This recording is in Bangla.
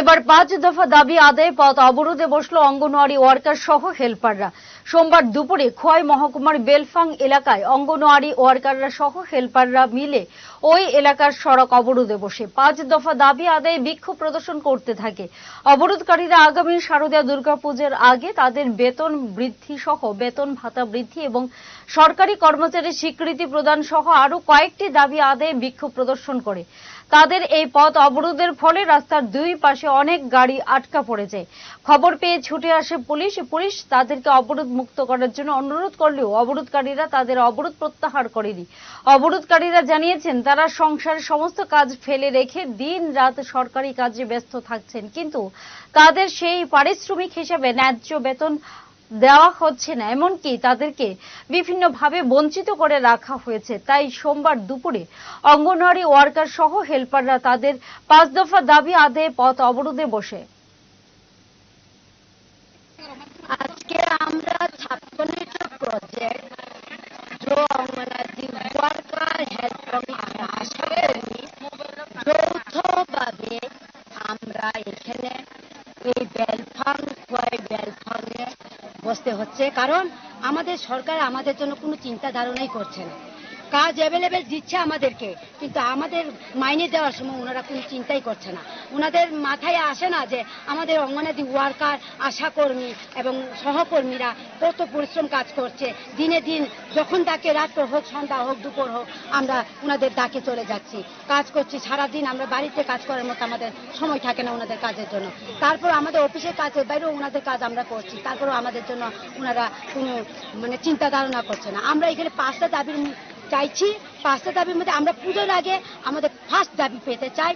এবার পাঁচ দফা দাবি আদায়ে পথ অবরোধে বসল অঙ্গনওয়াড়ি ওয়ার্কার সহ হেলপাররা। সোমবার দুপুরে খোয়াই মহকুমার বেলফাং এলাকায় অঙ্গনওয়াড়ি ওয়ার্কাররা সহ হেলপাররা মিলে ওই এলাকার সড়ক অবরোধে বসে পাঁচ দফা দাবি আদায়ে বিক্ষোভ প্রদর্শন করতে থাকে। অবরোধকারীরা আগামী শারদীয়া দুর্গাপূজার আগে তাদের বেতন বৃদ্ধি সহ বেতন ভাতা বৃদ্ধি এবং সরকারি কর্মচারীর স্বীকৃতি প্রদান সহ আরও কয়েকটি দাবি আদায়ে বিক্ষোভ প্রদর্শন করে। তাদের এই পথ অবরোধের ফলে রাস্তার দুই পাশে অনেক গাড়ি আটকা পড়ে যায় খবর পেয়ে ছুটে আসে পুলিশ। পুলিশ তাদেরকে অবরোধ মুক্ত করার জন্য অনুরোধ করলেও অবরোধকারীরা তাদের অবরোধ প্রত্যাহার করেনি। অবরোধকারীরা জানিয়েছেন, তারা সংসারের সমস্ত কাজ ফেলে রেখে দিন রাত সরকারি কাজে ব্যস্ত থাকছেন। কিন্তু তাদের সেই পারিশ্রমিক হিসেবে ন্যায্য বেতন দেওয়া হচ্ছে না এমনকি তাদেরকে বিভিন্নভাবে বঞ্চিত করে রাখা হয়েছে তাই সোমবার দুপুরে অঙ্গনওয়াড়ি ওয়ার্কার সহ হেল্পাররা তাদের পাঁচ দফা দাবি আদায়ে পথ অবরোধে বসে আজকে আমরা ছাত্রনেতা প্রজেক্ট जो अंगनवाड़ी ওয়ার্কার হেল্প আমরা আশা করি যৌথভাবে আমরা এখানে এই বেলফাং খোয়াই বেলফাংয়ে বসতে হচ্ছে কারণ আমাদের সরকার আমাদের জন্য কোনো চিন্তা ধারণাই করছে না। কাজ অ্যাভেলেবেল দিচ্ছে আমাদেরকে। কিন্তু আমাদের মাইনে দেওয়ার সময় ওনারা কোনো চিন্তাই করছে না। ওনাদের মাথায় আসে না যে আমাদের অঙ্গনাদি ওয়ার্কার আশাকর্মী এবং সহকর্মীরা কত পরিশ্রম কাজ করছে। দিনে দিন যখন ডাকে রাত্র হোক, সন্ধ্যা হোক, দুপুর হোক, আমরা ওনাদের ডাকে চলে যাচ্ছি। কাজ করছি সারাদিন, আমরা বাড়িতে কাজ করার মতো আমাদের সময় থাকে না ওনাদের কাজের জন্য। তারপর আমাদের অফিসের কাজের বাইরেও ওনাদের কাজ আমরা করছি। তারপরেও আমাদের জন্য ওনারা কোনো মানে চিন্তা ধারণা করছে না। আমরা এখানে পাঁচটা দাবির চাইছি। পাঁচটা দাবির মধ্যে আমরা পুজোর আগে আমাদের ফার্স্ট দাবি পেতে চাই।